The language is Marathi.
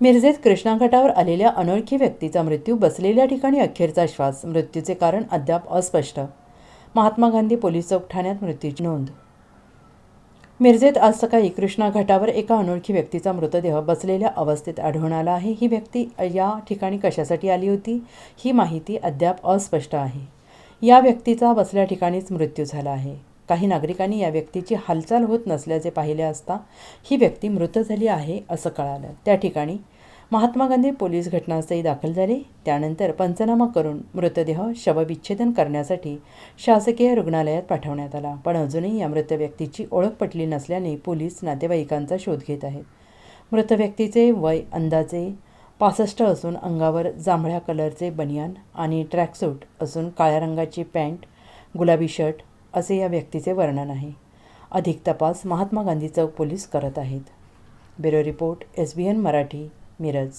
मिरजेत कृष्णा घाटावर आलेल्या अनोळखी व्यक्तीचा मृत्यू बसलेल्या ठिकाणी अखेरचा श्वास. मृत्यूचे कारण अद्याप अस्पष्ट. महात्मा गांधी पोलीस चौक ठाण्यात मृत्यूची नोंद. मिरजेत आज सकाळी कृष्णा घाटावर एका अनोळखी व्यक्तीचा मृतदेह बसलेल्या अवस्थेत आढळून आला आहे. ही व्यक्ती या ठिकाणी कशासाठी आली होती? ही माहिती अद्याप अस्पष्ट आहे. या व्यक्तीचा बसल्या ठिकाणीच मृत्यू झाला आहे. काही नागरिकांनी या व्यक्तीची हालचाल होत नसल्याचे पाहिले असता ही व्यक्ती मृत झाली आहे असं कळालं. त्या ठिकाणी महात्मा गांधी पोलीस घटनास्थळी दाखल झाले. त्यानंतर पंचनामा करून मृतदेह शवविच्छेदन करण्यासाठी शासकीय रुग्णालयात पाठवण्यात आला. पण अजूनही या मृत व्यक्तीची ओळख पटली नसल्याने पोलीस नातेवाईकांचा शोध घेत आहेत. मृत व्यक्तीचे वय अंदाजे पासष्ट असून अंगावर जांभळ्या कलरचे बनियान आणि ट्रॅकसूट असून काळ्या रंगाची पॅन्ट गुलाबी शर्ट असे या व्यक्तीचे वर्णन आहे. अधिक तपास महात्मा गांधी चौक पोलीस करत आहेत. Bureau report S B N Marathi Miraj.